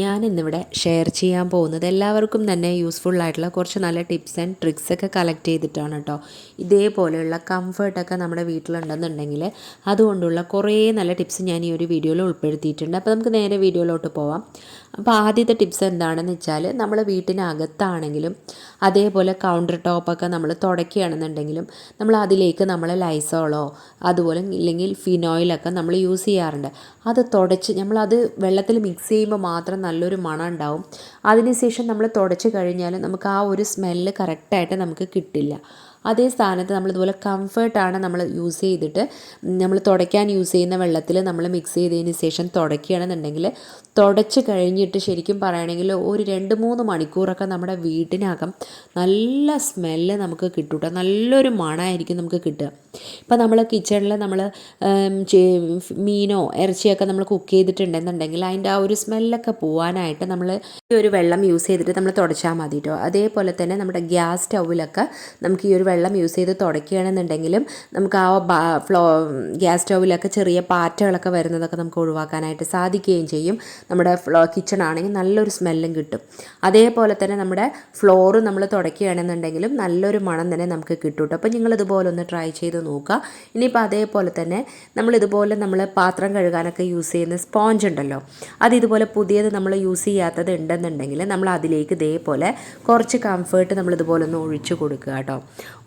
ഞാൻ ഇന്നിവിടെ ഷെയർ ചെയ്യാൻ പോകുന്നത് എല്ലാവർക്കും തന്നെ യൂസ്ഫുൾ ആയിട്ടുള്ള കുറച്ച് നല്ല ടിപ്സ് ആൻഡ് ട്രിക്സ് ഒക്കെ കളക്ട് ചെയ്തിട്ടാണ് കേട്ടോ ഇതേപോലെയുള്ള കംഫർട്ടൊക്കെ നമ്മുടെ വീട്ടിലുണ്ടെന്നുണ്ടെങ്കിൽ അതുകൊണ്ടുള്ള കുറേ നല്ല ടിപ്സ് ഞാൻ ഈ ഒരു വീഡിയോയിൽ ഉൾപ്പെടുത്തിയിട്ടുണ്ട്. അപ്പോൾ നമുക്ക് നേരെ വീഡിയോയിലോട്ട് പോവാം. അപ്പോൾ ആദ്യത്തെ ടിപ്സ് എന്താണെന്ന് വെച്ചാൽ നമ്മൾ വീട്ടിനകത്താണെങ്കിലും അതേപോലെ കൗണ്ടർ ടോപ്പൊക്കെ നമ്മൾ തുടയ്ക്കുകയാണെന്നുണ്ടെങ്കിലും നമ്മൾ അതിലേക്ക് നമ്മൾ ലൈസോളോ അതുപോലെ ഇല്ലെങ്കിൽ ഫിനോയിലൊക്കെ നമ്മൾ യൂസ് ചെയ്യാറുണ്ട്. അത് തുടച്ച് നമ്മളത് വെള്ളത്തിൽ മിക്സ് ചെയ്യുമ്പോൾ മാത്രം നല്ലൊരു മണം ഉണ്ടാവും. അതിനുശേഷം നമ്മൾ തുടച്ച് കഴിഞ്ഞാൽ നമുക്ക് ആ ഒരു സ്മെല്ല് കറക്റ്റായിട്ട് നമുക്ക് കിട്ടില്ല. അതേ സ്ഥാനത്ത് നമ്മളിതുപോലെ കംഫേർട്ടാണ് നമ്മൾ യൂസ് ചെയ്തിട്ട്. നമ്മൾ തുടയ്ക്കാൻ യൂസ് ചെയ്യുന്ന വെള്ളത്തിൽ നമ്മൾ മിക്സ് ചെയ്തതിന് ശേഷം തുടയ്ക്കുകയാണെന്നുണ്ടെങ്കിൽ തുടച്ച് കഴിഞ്ഞിട്ട് ശരിക്കും പറയുകയാണെങ്കിൽ ഒരു രണ്ട് മൂന്ന് മണിക്കൂറൊക്കെ നമ്മുടെ വീട്ടിനകം നല്ല സ്മെല്ല് നമുക്ക് കിട്ടും കേട്ടോ നല്ലൊരു മണമായിരിക്കും നമുക്ക് കിട്ടുക. ഇപ്പം നമ്മൾ കിച്ചണിൽ നമ്മൾ മീനോ ഇറച്ചിയൊക്കെ നമ്മൾ കുക്ക് ചെയ്തിട്ടുണ്ടെന്നുണ്ടെങ്കിൽ അതിന്റെ ആ ഒരു സ്മെല്ലൊക്കെ പോകാനായിട്ട് നമ്മൾ ഈ ഒരു വെള്ളം യൂസ് ചെയ്തിട്ട് നമ്മൾ തുടച്ചാൽ മതി കേട്ടോ അതേപോലെ തന്നെ നമ്മുടെ ഗ്യാസ് സ്റ്റൗവിലൊക്കെ നമുക്ക് ഈ ഒരു വെള്ളം യൂസ് ചെയ്ത് തുടയ്ക്കുകയാണെന്നുണ്ടെങ്കിലും നമുക്ക് ആ ഫ്ലോ ഗ്യാസ് സ്റ്റൗവിലൊക്കെ ചെറിയ പാറ്റകളൊക്കെ വരുന്നതൊക്കെ നമുക്ക് ഒഴിവാക്കാനായിട്ട് സാധിക്കുകയും ചെയ്യും. നമ്മുടെ ഫ്ലോ കിച്ചൺ ആണെങ്കിൽ നല്ലൊരു സ്മെല്ലും കിട്ടും. അതേപോലെ തന്നെ നമ്മുടെ ഫ്ലോറ് നമ്മൾ തുടയ്ക്കുകയാണെന്നുണ്ടെങ്കിലും നല്ലൊരു മണം തന്നെ നമുക്ക് കിട്ടും അപ്പോൾ നിങ്ങൾ ഇതുപോലെ ഒന്ന് ട്രൈ ചെയ്ത് നോക്കുക. ഇനിയിപ്പോൾ അതേപോലെ തന്നെ നമ്മൾ ഇതുപോലെ നമ്മൾ പാത്രം കഴുകാനൊക്കെ യൂസ് ചെയ്യുന്ന സ്പോഞ്ച് ഉണ്ടല്ലോ അത് ഇതുപോലെ പുതിയത് നമ്മൾ യൂസ് ചെയ്യാത്തത് ഉണ്ടെന്നുണ്ടെങ്കിൽ നമ്മൾ അതിലേക്ക് ഇതേപോലെ കുറച്ച് കംഫേർട്ട് നമ്മൾ ഇതുപോലെ ഒന്ന് ഒഴിച്ചു കൊടുക്കുക കേട്ടോ.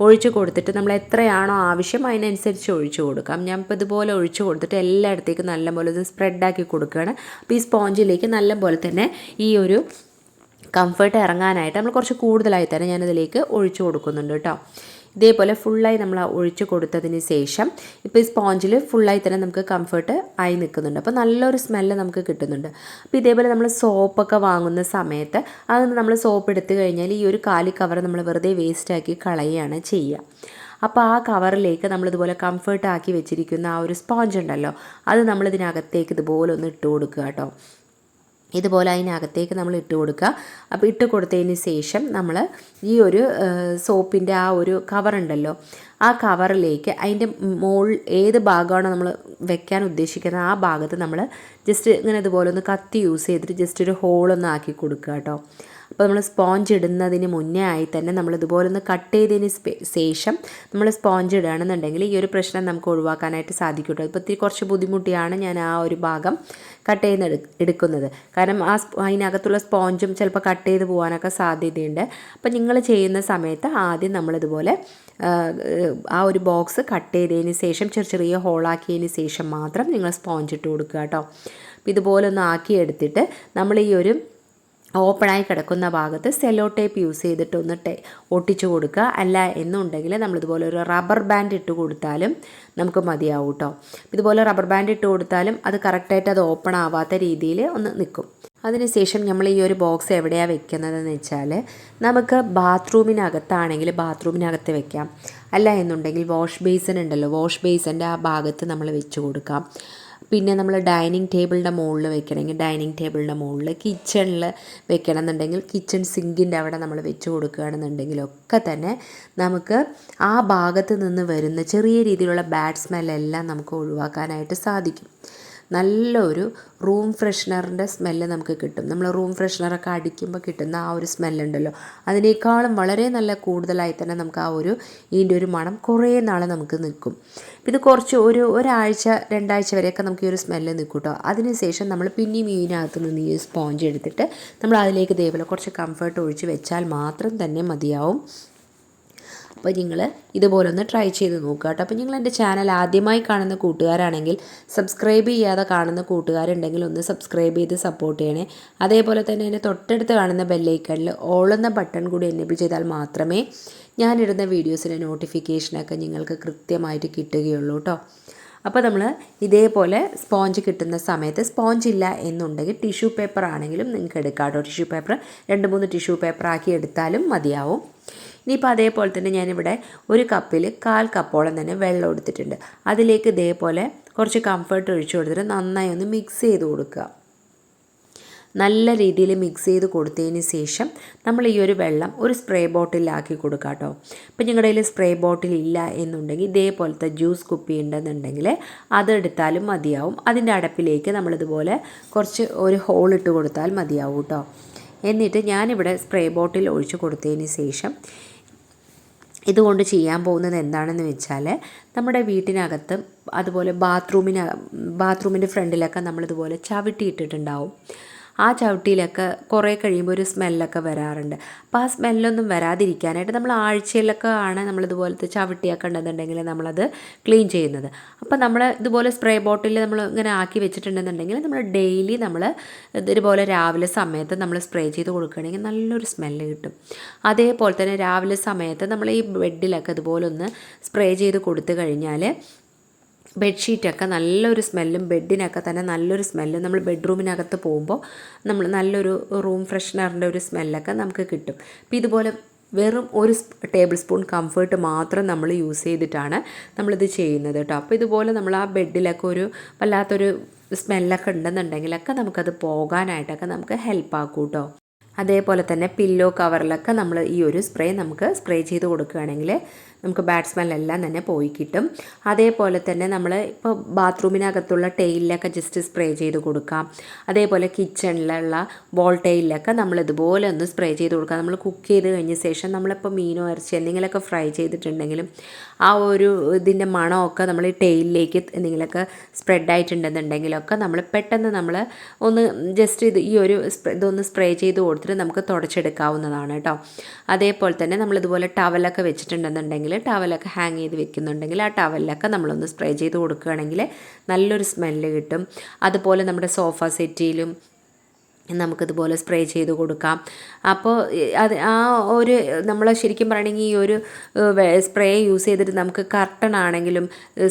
ഒഴിച്ചു കൊടുത്തിട്ട് നമ്മൾ എത്രയാണോ ആവശ്യം അതിനനുസരിച്ച് ഒഴിച്ചു കൊടുക്കാം. ഞാൻ ഇപ്പോൾ ഇതുപോലെ ഒഴിച്ചു കൊടുത്തിട്ട് എല്ലായിടത്തേക്കും നല്ലപോലെ ഇത് സ്പ്രെഡാക്കി കൊടുക്കുകയാണ്. അപ്പോൾ ഈ സ്പോഞ്ചിലേക്ക് നല്ലപോലെ തന്നെ ഈ ഒരു കംഫർട്ട് ഇറങ്ങാനായിട്ട് നമ്മൾ കുറച്ച് കൂടുതലായി തന്നെ ഞാനിതിലേക്ക് ഒഴിച്ചു കൊടുക്കുന്നുണ്ട് കേട്ടോ. ഇതേപോലെ ഫുള്ളായി നമ്മൾ ഒഴിച്ച് കൊടുത്തതിന് ശേഷം ഇപ്പോൾ ഈ സ്പോഞ്ചിൽ ഫുള്ളായി തന്നെ നമുക്ക് കംഫർട്ട് ആയി നിൽക്കുന്നുണ്ട്. അപ്പോൾ നല്ലൊരു സ്മെല്ല് നമുക്ക് കിട്ടുന്നുണ്ട്. അപ്പോൾ ഇതേപോലെ നമ്മൾ സോപ്പൊക്കെ വാങ്ങുന്ന സമയത്ത് അത് നമ്മൾ സോപ്പ് എടുത്തു കഴിഞ്ഞാൽ ഈ ഒരു കാലി കവർ നമ്മൾ വെറുതെ വേസ്റ്റാക്കി കളയുകയാണ് ചെയ്യുക. അപ്പോൾ ആ കവറിലേക്ക് നമ്മളിതുപോലെ കംഫർട്ട് ആക്കി വെച്ചിരിക്കുന്ന ആ ഒരു സ്പോഞ്ച് ഉണ്ടല്ലോ അത് നമ്മളിതിനകത്തേക്ക് ഇതുപോലെ ഒന്ന് ഇട്ട് കൊടുക്കുക കേട്ടോ. ഇതുപോലെ അതിനകത്തേക്ക് നമ്മൾ ഇട്ട് കൊടുക്കുക. അപ്പോൾ ഇട്ട് കൊടുത്തതിന് ശേഷം നമ്മൾ ഈ ഒരു സോപ്പിന്റെ ആ ഒരു കവറുണ്ടല്ലോ ആ കവറിലേക്ക് അതിന്റെ മോൾ ഏത് ഭാഗമാണോ നമ്മൾ വെക്കാൻ ഉദ്ദേശിക്കുന്നത് ആ ഭാഗത്ത് നമ്മൾ ജസ്റ്റ് ഇങ്ങനെ ഇതുപോലെ ഒന്ന് കത്തി യൂസ് ചെയ്തിട്ട് ജസ്റ്റ് ഒരു ഹോളൊന്ന് ആക്കി കൊടുക്കുക കേട്ടോ. അപ്പോൾ നമ്മൾ സ്പോഞ്ച് ഇടുന്നതിന് മുന്നേ ആയി തന്നെ നമ്മൾ ഇതുപോലെ ഒന്ന് കട്ട് ചെയ്തതിന് ശേഷം നമ്മൾ സ്പോഞ്ച് ഇടുകയാണെന്നുണ്ടെങ്കിൽ ഈ ഒരു പ്രശ്നം നമുക്ക് ഒഴിവാക്കാനായിട്ട് സാധിക്കുള്ളൂ ഇപ്പോൾ ഇത്തിരി കുറച്ച് ബുദ്ധിമുട്ടിയാണ് ഞാൻ ആ ഒരു ഭാഗം കട്ട് ചെയ്യുന്ന എടുക്കുന്നത്. കാരണം ആ അതിനകത്തുള്ള സ്പോഞ്ചും ചിലപ്പോൾ കട്ട് ചെയ്ത് പോകാനൊക്കെ സാധ്യതയുണ്ട്. അപ്പോൾ നിങ്ങൾ ചെയ്യുന്ന സമയത്ത് ആദ്യം നമ്മളിതുപോലെ ആ ഒരു ബോക്സ് കട്ട് ചെയ്തതിന് ശേഷം ചെറിയ ചെറിയ ഹോളാക്കിയതിന് ശേഷം മാത്രം നിങ്ങൾ സ്പോഞ്ച് ഇട്ട് കൊടുക്കുക കേട്ടോ. ഇതുപോലെ ഒന്ന് ആക്കി എടുത്തിട്ട് നമ്മൾ ഈ ഒരു ഓപ്പണായി കിടക്കുന്ന ഭാഗത്ത് സെല്ലോ ടേപ്പ് യൂസ് ചെയ്തിട്ട് ഒന്ന് ടേ ഒട്ടിച്ചു കൊടുക്കുക. അല്ല എന്നുണ്ടെങ്കിൽ നമ്മളിതുപോലെ ഒരു റബ്ബർ ബാൻഡ് ഇട്ട് കൊടുത്താലും നമുക്ക് മതിയാവും കേട്ടോ ഇതുപോലെ റബ്ബർ ബാൻഡ് ഇട്ട് കൊടുത്താലും അത് കറക്റ്റായിട്ട് അത് ഓപ്പൺ ആവാത്ത രീതിയിൽ ഒന്ന് നിൽക്കും. അതിനുശേഷം നമ്മൾ ഈ ഒരു ബോക്സ് എവിടെയാണ് വെക്കുന്നതെന്ന് വെച്ചാൽ നമുക്ക് ബാത്റൂമിനകത്താണെങ്കിൽ ബാത്റൂമിനകത്ത് വെക്കാം. അല്ല എന്നുണ്ടെങ്കിൽ വാഷ് ബേസിൻ ഉണ്ടല്ലോ. വാഷ് ബേസിന്റെ ആ ഭാഗത്ത് നമ്മൾ വെച്ച് കൊടുക്കാം. പിന്നെ നമ്മൾ ഡൈനിങ് ടേബിളിന്റെ മുകളിൽ വെക്കണമെങ്കിൽ ഡൈനിങ് ടേബിളിന്റെ മുകളിൽ കിച്ചണിൽ വെക്കണം എന്നുണ്ടെങ്കിൽ കിച്ചൺ സിങ്കിന്റെ അവിടെ നമ്മൾ വെച്ച് കൊടുക്കുകയാണെന്നുണ്ടെങ്കിലൊക്കെ തന്നെ നമുക്ക് ആ ഭാഗത്ത് നിന്ന് വരുന്ന ചെറിയ രീതിയിലുള്ള ബാഡ് സ്മെല്ലെല്ലാം നമുക്ക് ഒഴിവാക്കാനായിട്ട് സാധിക്കും. നല്ലൊരു റൂം ഫ്രഷ്നറിന്റെ സ്മെല്ല് നമുക്ക് കിട്ടും. നമ്മൾ റൂം ഫ്രഷ്നറൊക്കെ അടിക്കുമ്പോൾ കിട്ടുന്ന ആ ഒരു സ്മെല്ലുണ്ടല്ലോ. അതിനേക്കാളും വളരെ നല്ല കൂടുതലായി തന്നെ നമുക്ക് ആ ഒരു ഇതിന്റെ ഒരു മണം കുറേ നാൾ നമുക്ക് നിൽക്കും. പിന്നെ കുറച്ച് ഒരു ഒരാഴ്ച രണ്ടാഴ്ച വരെയൊക്കെ നമുക്ക് ഈ ഒരു സ്മെല്ല് നിൽക്കും കേട്ടോ അതിനുശേഷം നമ്മൾ പിന്നെയും ഇതിനകത്ത് നിന്ന് ഈ സ്പോഞ്ച് എടുത്തിട്ട് നമ്മൾ അതിലേക്ക് ഇതേപോലെ കുറച്ച് കംഫർട്ട് ഒഴിച്ച് വെച്ചാൽ മാത്രം തന്നെ മതിയാവും. അപ്പോൾ നിങ്ങൾ ഇതുപോലെ ഒന്ന് ട്രൈ ചെയ്ത് നോക്കുക കേട്ടോ. അപ്പോൾ നിങ്ങൾ എന്റെ ചാനൽ ആദ്യമായി കാണുന്ന കൂട്ടുകാരാണെങ്കിൽ സബ്സ്ക്രൈബ് ചെയ്യാതെ കാണുന്ന കൂട്ടുകാരുണ്ടെങ്കിൽ ഒന്ന് സബ്സ്ക്രൈബ് ചെയ്ത് സപ്പോർട്ട് ചെയ്യണേ. അതേപോലെ തന്നെ എന്റെ തൊട്ടടുത്ത് കാണുന്ന ബെല്ലൈക്കണിൽ ഓളുന്ന ബട്ടൺ കൂടി എനേബിൾ ചെയ്താൽ മാത്രമേ ഞാനിടുന്ന വീഡിയോസിന്റെ നോട്ടിഫിക്കേഷനൊക്കെ നിങ്ങൾക്ക് കൃത്യമായിട്ട് കിട്ടുകയുള്ളൂ കേട്ടോ. അപ്പോൾ നമ്മൾ ഇതേപോലെ സ്പോഞ്ച് കിട്ടുന്ന സമയത്ത് സ്പോഞ്ച് ഇല്ല എന്നുണ്ടെങ്കിൽ ടിഷ്യൂ പേപ്പർ ആണെങ്കിലും നിങ്ങൾക്ക് എടുക്കാം കേട്ടോ. ടിഷ്യൂ പേപ്പർ രണ്ട് മൂന്ന് ടിഷ്യൂ പേപ്പർ ആക്കി എടുത്താലും മതിയാവും. ഇനിയിപ്പോൾ അതേപോലെ തന്നെ ഞാനിവിടെ ഒരു കപ്പിൽ കാൽ കപ്പോളം തന്നെ വെള്ളം എടുത്തിട്ടുണ്ട്. അതിലേക്ക് ഇതേപോലെ കുറച്ച് കംഫർട്ട് ഒഴിച്ചു കൊടുത്തിട്ട് നന്നായി ഒന്ന് മിക്സ് ചെയ്ത് കൊടുക്കുക. നല്ല രീതിയിൽ മിക്സ് ചെയ്ത് കൊടുത്തതിന് ശേഷം നമ്മൾ ഈ ഒരു വെള്ളം ഒരു സ്പ്രേ ബോട്ടിലാക്കി കൊടുക്കുക കേട്ടോ. ഇപ്പം ഞങ്ങളുടെ കയ്യിൽ സ്പ്രേ ബോട്ടിൽ ഇല്ല എന്നുണ്ടെങ്കിൽ ഇതേപോലത്തെ ജ്യൂസ് കുപ്പി ഉണ്ടെന്നുണ്ടെങ്കിൽ അതെടുത്താലും മതിയാവും. അതിന്റെ അടപ്പിലേക്ക് നമ്മളിതുപോലെ കുറച്ച് ഒരു ഹോൾ ഇട്ട് കൊടുത്താൽ മതിയാവും കേട്ടോ. എന്നിട്ട് ഞാനിവിടെ സ്പ്രേ ബോട്ടിൽ ഒഴിച്ച് കൊടുത്തതിന് ശേഷം ഇതുകൊണ്ട് ചെയ്യാൻ പോകുന്നത് എന്താണെന്ന് വെച്ചാൽ നമ്മുടെ വീട്ടിനകത്ത് അതുപോലെ ബാത്റൂമിന് ബാത്റൂമിന്റെ ഫ്രണ്ടിലൊക്കെ നമ്മളിതുപോലെ ചവിട്ടി ഇട്ടിട്ടുണ്ടാവും. ആ ചവിട്ടിയിലൊക്കെ കുറേ കഴിയുമ്പോൾ ഒരു സ്മെല്ലൊക്കെ വരാറുണ്ട്. അപ്പോൾ ആ സ്മെല്ലൊന്നും വരാതിരിക്കാനായിട്ട് നമ്മൾ ആഴ്ചയിലൊക്കെ ആണ് നമ്മളിതുപോലത്തെ ചവിട്ടിയൊക്കെ ഉണ്ടെന്നുണ്ടെങ്കിൽ നമ്മളത് ക്ലീൻ ചെയ്യുന്നത്. അപ്പോൾ നമ്മൾ ഇതുപോലെ സ്പ്രേ ബോട്ടിൽ നമ്മൾ ഇങ്ങനെ ആക്കി വെച്ചിട്ടുണ്ടെന്നുണ്ടെങ്കിൽ നമ്മൾ ഡെയിലി നമ്മൾ ഇതുപോലെ രാവിലെ സമയത്ത് നമ്മൾ സ്പ്രേ ചെയ്ത് കൊടുക്കുകയാണെങ്കിൽ നല്ലൊരു സ്മെല്ല് കിട്ടും. അതേപോലെ തന്നെ രാവിലെ സമയത്ത് നമ്മൾ ഈ ബെഡിലൊക്കെ ഇതുപോലെ ഒന്ന് സ്പ്രേ ചെയ്ത് കൊടുത്തു കഴിഞ്ഞാൽ ബെഡ്ഷീറ്റൊക്കെ നല്ലൊരു സ്മെല്ലും ബെഡിനൊക്കെ തന്നെ നല്ലൊരു സ്മെല്ലും നമ്മൾ ബെഡ്റൂമിനകത്ത് പോകുമ്പോൾ നമ്മൾ നല്ലൊരു റൂം ഫ്രഷ്നറിന്റെ ഒരു സ്മെല്ലൊക്കെ നമുക്ക് കിട്ടും. അപ്പോൾ ഇതുപോലെ വെറും ഒരു ടേബിൾ സ്പൂൺ കംഫേർട്ട് മാത്രം നമ്മൾ യൂസ് ചെയ്തിട്ടാണ് നമ്മളിത് ചെയ്യുന്നത് കേട്ടോ. അപ്പോൾ ഇതുപോലെ നമ്മൾ ആ ബെഡിലൊക്കെ ഒരു വല്ലാത്തൊരു സ്മെല്ലൊക്കെ ഉണ്ടെന്നുണ്ടെങ്കിലൊക്കെ നമുക്കത് പോകാനായിട്ടൊക്കെ നമുക്ക് ഹെൽപ്പ് ആക്കും കേട്ടോ. അതേപോലെ തന്നെ പില്ലോ കവറിലൊക്കെ നമ്മൾ ഈ ഒരു സ്പ്രേ നമുക്ക് സ്പ്രേ ചെയ്ത് കൊടുക്കുകയാണെങ്കിൽ നമുക്ക് ബാറ്റ്സ്മാനിലെല്ലാം തന്നെ പോയി കിട്ടും. അതേപോലെ തന്നെ നമ്മൾ ഇപ്പോൾ ബാത്റൂമിനകത്തുള്ള ടെയിലൊക്കെ ജസ്റ്റ് സ്പ്രേ ചെയ്ത് കൊടുക്കാം. അതേപോലെ കിച്ചണിലുള്ള വോൾ ടെയിലൊക്കെ നമ്മൾ ഇതുപോലെ ഒന്ന് സ്പ്രേ ചെയ്ത് കൊടുക്കാം. നമ്മൾ കുക്ക് ചെയ്ത് കഴിഞ്ഞ ശേഷം നമ്മളിപ്പോൾ മീനോ ഇറച്ചി എന്തെങ്കിലുമൊക്കെ ഫ്രൈ ചെയ്തിട്ടുണ്ടെങ്കിലും ആ ഒരു ഇതിന്റെ മണമൊക്കെ നമ്മൾ ടെയിലിലേക്ക് എന്തെങ്കിലുമൊക്കെ സ്പ്രെഡ് ആയിട്ടുണ്ടെന്നുണ്ടെങ്കിലൊക്കെ നമ്മൾ പെട്ടെന്ന് നമ്മൾ ഒന്ന് ജസ്റ്റ് ഇത് ഈ ഒരു ഇതൊന്ന് സ്പ്രേ ചെയ്ത് കൊടുത്തിട്ട് നമുക്ക് തുടച്ചെടുക്കാവുന്നതാണ് കേട്ടോ. അതേപോലെ തന്നെ നമ്മളിതുപോലെ ടവലൊക്കെ വെച്ചിട്ടുണ്ടെന്നുണ്ടെങ്കിൽ ടവലൊക്കെ ഹാങ് ചെയ്ത് വെക്കുന്നുണ്ടെങ്കിൽ ആ ടവലിലൊക്കെ നമ്മളൊന്ന് സ്പ്രേ ചെയ്ത് കൊടുക്കുകയാണെങ്കിൽ നല്ലൊരു സ്മെല്ല് കിട്ടും. അതുപോലെ നമ്മുടെ സോഫ സെറ്റിയിലും നമുക്കിതുപോലെ സ്പ്രേ ചെയ്ത് കൊടുക്കാം. അപ്പോൾ അത് ആ ഒരു നമ്മൾ ശരിക്കും പറയണമെങ്കിൽ ഈ ഒരു സ്പ്രേ യൂസ് ചെയ്തിട്ട് നമുക്ക് കർട്ടൺ ആണെങ്കിലും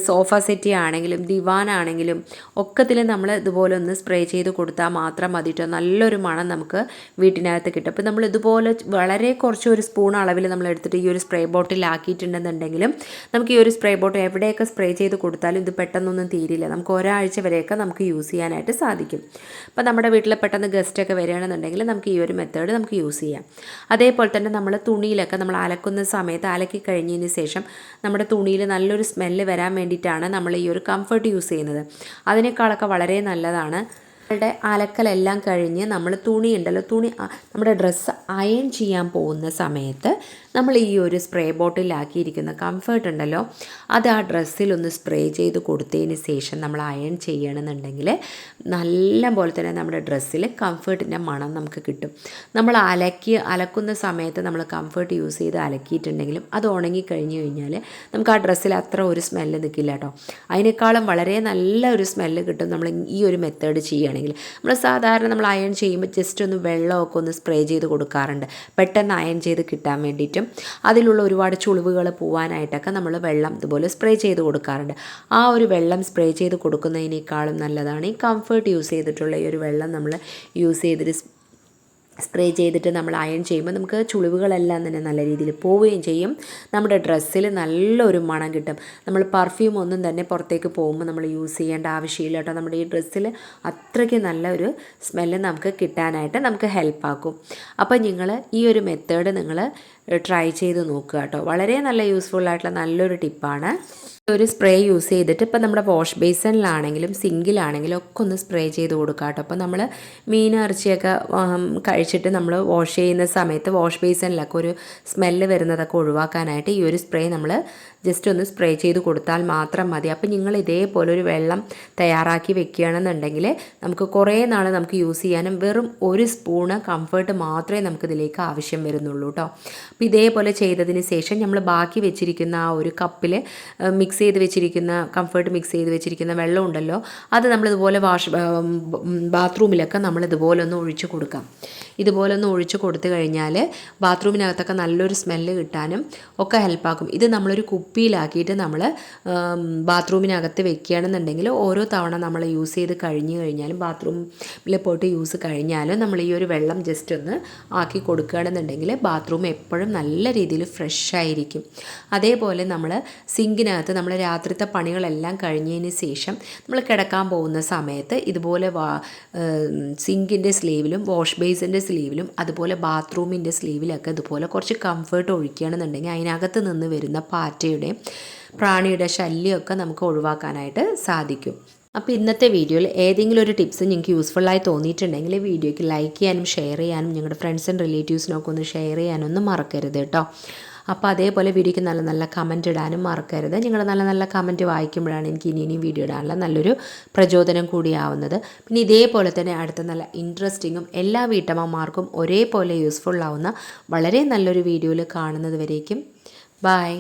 സോഫ സെറ്റി ആണെങ്കിലും ദിവാൻ ആണെങ്കിലും ഒക്കത്തിൽ നമ്മൾ ഇതുപോലെ ഒന്ന് സ്പ്രേ ചെയ്ത് കൊടുത്താൽ മാത്രം മതിട്ടോ നല്ലൊരു മണം നമുക്ക് വീട്ടിനകത്ത് കിട്ടും. അപ്പോൾ നമ്മൾ ഇതുപോലെ വളരെ കുറച്ച് ഒരു സ്പൂൺ അളവിൽ നമ്മൾ എടുത്തിട്ട് ഈ ഒരു സ്പ്രേ ബോട്ടിൽ ബോട്ടിലാക്കിയിട്ടുണ്ടെന്നുണ്ടെങ്കിലും നമുക്ക് ഈ ഒരു സ്പ്രേ ബോട്ടിൽ എവിടെയൊക്കെ സ്പ്രേ ചെയ്ത് കൊടുത്താലും ഇത് പെട്ടെന്നൊന്നും തീരില്ല. നമുക്ക് ഒരാഴ്ച വരെയൊക്കെ നമുക്ക് യൂസ് ചെയ്യാനായിട്ട് സാധിക്കും. അപ്പോൾ നമ്മുടെ വീട്ടിൽ പെട്ടെന്ന് ഗസ്റ്റൊക്കെ വരികയാണെന്നുണ്ടെങ്കിൽ നമുക്ക് ഈ ഒരു മെത്തേഡ് നമുക്ക് യൂസ് ചെയ്യാം. അതേപോലെ തന്നെ നമ്മൾ തുണിയിലൊക്കെ നമ്മൾ അലക്കുന്ന സമയത്ത് അലക്കി കഴിഞ്ഞതിന് ശേഷം നമ്മുടെ തുണിയിൽ നല്ലൊരു സ്മെല്ല് വരാൻ വേണ്ടിയിട്ടാണ് നമ്മൾ ഈ ഒരു കംഫർട്ട് യൂസ് ചെയ്യുന്നത്. അതിനേക്കാളൊക്കെ വളരെ നല്ലതാണ്. നമ്മളുടെ അലക്കലെല്ലാം കഴിഞ്ഞ് നമ്മൾ തുണി ഉണ്ടല്ലോ തുണി നമ്മുടെ ഡ്രസ്സ് അയൺ ചെയ്യാൻ പോകുന്ന സമയത്ത് നമ്മൾ ഈ ഒരു സ്പ്രേ ബോട്ടിലാക്കിയിരിക്കുന്ന കംഫർട്ട് ഉണ്ടല്ലോ അത് ആ ഡ്രസ്സിലൊന്ന് സ്പ്രേ ചെയ്ത് കൊടുത്തതിന് ശേഷം നമ്മൾ അയൺ ചെയ്യണമെന്നുണ്ടെങ്കിൽ നല്ല പോലെ തന്നെ നമ്മുടെ ഡ്രസ്സിൽ കംഫർട്ടിന്റെ മണം നമുക്ക് കിട്ടും. നമ്മൾ അലക്കി അലക്കുന്ന സമയത്ത് നമ്മൾ കംഫർട്ട് യൂസ് ചെയ്ത് അലക്കിയിട്ടുണ്ടെങ്കിലും അത് ഉണങ്ങി കഴിഞ്ഞ് കഴിഞ്ഞാൽ നമുക്ക് ആ ഡ്രസ്സിൽ അത്ര ഒരു സ്മെല്ല് നിൽക്കില്ല കേട്ടോ അതിനേക്കാളും വളരെ നല്ല ഒരു സ്മെല്ല് കിട്ടും നമ്മൾ ഈ ഒരു മെത്തേഡ് ചെയ്യുകയാണെങ്കിൽ. നമ്മൾ സാധാരണ നമ്മൾ അയൺ ചെയ്യുമ്പോൾ ജസ്റ്റ് ഒന്ന് വെള്ളമൊക്കെ ഒന്ന് സ്പ്രേ ചെയ്ത് കൊടുക്കാറുണ്ട്. പെട്ടെന്ന് അയൺ ചെയ്ത് കിട്ടാൻ വേണ്ടിയിട്ടും അതിലുള്ള ഒരുപാട് ചുളിവുകൾ പോവാനായിട്ടൊക്കെ നമ്മൾ വെള്ളം ഇതുപോലെ സ്പ്രേ ചെയ്ത് കൊടുക്കാറുണ്ട്. ആ ഒരു വെള്ളം സ്പ്രേ ചെയ്ത് കൊടുക്കുന്നതിനേക്കാളും നല്ലതാണ് ഈ കംഫർട്ട് യൂസ് ചെയ്തിട്ടുള്ള ഈ ഒരു വെള്ളം നമ്മൾ യൂസ് ചെയ്തിട്ട് സ്പ്രേ ചെയ്തിട്ട് നമ്മൾ അയൺ ചെയ്യുമ്പോൾ നമുക്ക് ചുളിവുകളെല്ലാം തന്നെ നല്ല രീതിയിൽ പോവുകയും ചെയ്യും. നമ്മുടെ ഡ്രസ്സിൽ നല്ലൊരു മണം കിട്ടും. നമ്മൾ പെർഫ്യൂം ഒന്നും തന്നെ പുറത്തേക്ക് പോകുമ്പോൾ നമ്മൾ യൂസ് ചെയ്യേണ്ട ആവശ്യമില്ല കേട്ടോ. നമ്മുടെ ഈ ഡ്രസ്സിൽ അത്രയ്ക്ക് നല്ലൊരു സ്മെല്ല് നമുക്ക് കിട്ടാനായിട്ട് നമുക്ക് ഹെൽപ്പാക്കും അപ്പോൾ നിങ്ങൾ ഈ ഒരു മെത്തേഡ് നിങ്ങൾ ട്രൈ ചെയ്ത് നോക്കുക കേട്ടോ. വളരെ നല്ല യൂസ്ഫുൾ ആയിട്ടുള്ള നല്ലൊരു ടിപ്പാണ് ഒരു സ്പ്രേ യൂസ് ചെയ്തിട്ട് ഇപ്പം നമ്മുടെ വാഷ് ബേസിനിലാണെങ്കിലും സിങ്കിലാണെങ്കിലും ഒക്കെ ഒന്ന് സ്പ്രേ ചെയ്ത് കൊടുക്കുക കേട്ടോ. അപ്പോൾ നമ്മൾ മീൻ ഇറച്ചിയൊക്കെ കഴിച്ചിട്ട് നമ്മൾ വാഷ് ചെയ്യുന്ന സമയത്ത് വാഷ് ബേസിനിലൊക്കെ ഒരു സ്മെല്ല് വരുന്നതൊക്കെ ഒഴിവാക്കാനായിട്ട് ഈ ഒരു സ്പ്രേ നമ്മൾ ജസ്റ്റ് ഒന്ന് സ്പ്രേ ചെയ്ത് കൊടുത്താൽ മാത്രം മതി. അപ്പോൾ നിങ്ങൾ ഇതേപോലെ ഒരു വെള്ളം തയ്യാറാക്കി വെക്കുകയാണെന്നുണ്ടെങ്കിൽ നമുക്ക് കുറേ നാൾ നമുക്ക് യൂസ് ചെയ്യാനും വെറും ഒരു സ്പൂണ് കംഫർട്ട് മാത്രമേ നമുക്ക് ഇതിലേക്ക് ആവശ്യം വരുന്നുള്ളൂ കേട്ടോ അപ്പോൾ ഇതേപോലെ ചെയ്തതിന് ശേഷം നമ്മൾ ബാക്കി വെച്ചിരിക്കുന്ന ആ ഒരു കപ്പിൽ മിക്സ് ചെയ്ത് വെച്ചിരിക്കുന്ന കംഫർട്ട് മിക്സ് ചെയ്ത് വെച്ചിരിക്കുന്ന വെള്ളം ഉണ്ടല്ലോ അത് നമ്മളിതുപോലെ വാഷ് ബാത്റൂമിലൊക്കെ നമ്മളിതുപോലെ ഒന്ന് ഒഴിച്ച് കൊടുക്കാം. ഇതുപോലെ ഒന്ന് ഒഴിച്ച് കൊടുത്തു കഴിഞ്ഞാൽ ബാത്റൂമിനകത്തൊക്കെ നല്ലൊരു സ്മെല്ല് കിട്ടാനും ഒക്കെ ഹെൽപ്പാക്കും ഇത് നമ്മളൊരു കുപ്പിയിലാക്കിയിട്ട് നമ്മൾ ബാത്റൂമിനകത്ത് വെക്കുകയാണെന്നുണ്ടെങ്കിൽ ഓരോ തവണ നമ്മൾ യൂസ് ചെയ്ത് കഴിഞ്ഞു കഴിഞ്ഞാലും ബാത്റൂമിൽ പോയിട്ട് യൂസ് കഴിഞ്ഞാലും നമ്മൾ ഈ ഒരു വെള്ളം ജസ്റ്റ് ഒന്ന് ആക്കി കൊടുക്കുകയാണെന്നുണ്ടെങ്കിൽ ബാത്റൂം എപ്പോഴും നല്ല രീതിയിൽ ഫ്രഷ് ആയിരിക്കും. അതേപോലെ നമ്മൾ സിങ്കിനകത്ത് നമ്മൾ രാത്രിത്തെ പണികളെല്ലാം കഴിഞ്ഞതിന് ശേഷം നമ്മൾ കിടക്കാൻ പോകുന്ന സമയത്ത് ഇതുപോലെ വാ സിങ്കിന്റെ സ്ലീവിലും വാഷ് ബേസിന്റെ സ്ലീവിലും അതുപോലെ ബാത്റൂമിന്റെ സ്ലീവിലൊക്കെ ഇതുപോലെ കുറച്ച് കംഫേർട്ട് ഒഴിക്കുകയാണെന്നുണ്ടെങ്കിൽ അതിനകത്ത് നിന്ന് വരുന്ന പാറ്റയുടെ പ്രാണിയുടെ ശല്യമൊക്കെ നമുക്ക് ഒഴിവാക്കാനായിട്ട് സാധിക്കും. അപ്പോൾ ഇന്നത്തെ വീഡിയോയിൽ ഏതെങ്കിലും ഒരു ടിപ്സ് നിങ്ങൾക്ക് യൂസ്ഫുള്ളായി തോന്നിയിട്ടുണ്ടെങ്കിൽ വീഡിയോയ്ക്ക് ലൈക്ക് ചെയ്യാനും ഷെയർ ചെയ്യാനും ഞങ്ങളുടെ ഫ്രണ്ട്സ് ആൻഡ് റിലേറ്റീവ്സിനൊക്കെ ഒന്ന് ഷെയർ ചെയ്യാനൊന്നും മറക്കരുത് കേട്ടോ. അപ്പോൾ അതേപോലെ വീഡിയോയ്ക്ക് നല്ല നല്ല കമന്റ് ഇടാനും മറക്കരുത്. നിങ്ങൾ നല്ല നല്ല കമന്റ് വായിക്കുമ്പോഴാണ് എനിക്ക് ഇനി ഇനിയും വീഡിയോ ഇടാനുള്ള നല്ലൊരു പ്രചോദനം കൂടിയാവുന്നത്. പിന്നെ ഇതേപോലെ തന്നെ അടുത്ത നല്ല ഇൻട്രസ്റ്റിങ്ങും എല്ലാ വീട്ടമ്മമാർക്കും ഒരേപോലെ യൂസ്ഫുള്ളാവുന്ന വളരെ നല്ലൊരു വീഡിയോയിൽ കാണുന്നത് വരേക്കും. ബായ്